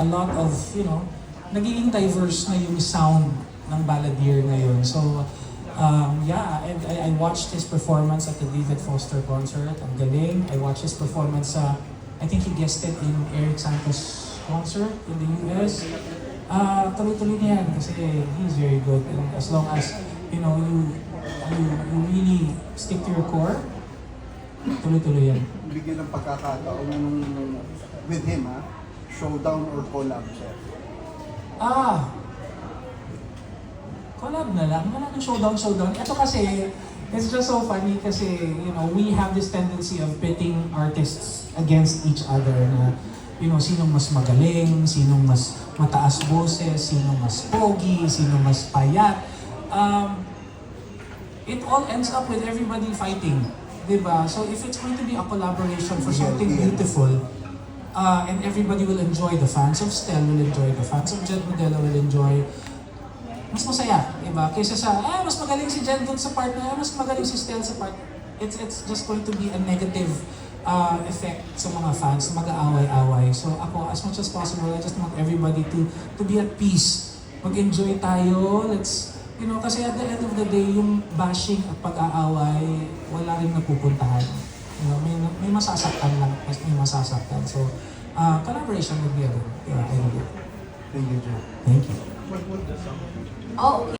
a lot of, you know, nagiging diverse na yung sound ng Balladeer ngayon. So, um, yeah, and I, I watched his performance at the David Foster concert. Ang galing. I watched his performance sa, I think he guested in Eric Santos concert in the US. Ah, tuloy-tuloy niya yan kasi he's very good. And as long as, you know, you, you, you really stick to your core, tuloy-tuloy yan. Bigyan ng pagkakataon with him ha, showdown or collab sir. Ah! Collab na lang. Wala nang showdown, showdown. Ito kasi, it's just so funny kasi, you know, we have this tendency of pitting artists against each other na, you know, sinong mas magaling, sinong mas mataas boses, sinong mas pogi, sinong mas payat. Um, it all ends up with everybody fighting. Diba? So if it's going to be a collaboration for something beautiful, uh, and everybody will enjoy, the fans of Stel will enjoy, the fans of Jed Modelo will enjoy, mas masaya, di ba? Kaysa sa, ah, mas magaling si Jen dun sa part na, ah, mas magaling si Stel sa part. It's, it's just going to be a negative uh, effect sa mga fans, mag-aaway-away. So ako, as much as possible, I just want everybody to to be at peace. Mag-enjoy tayo, let's, you know, kasi at the end of the day, yung bashing at pag-aaway, wala rin napupuntahan. You know, may masasaktan lang, mas may masasaktan. So, uh, collaboration would be a good yeah, idea. Thank you, Joe. Thank you. Oh,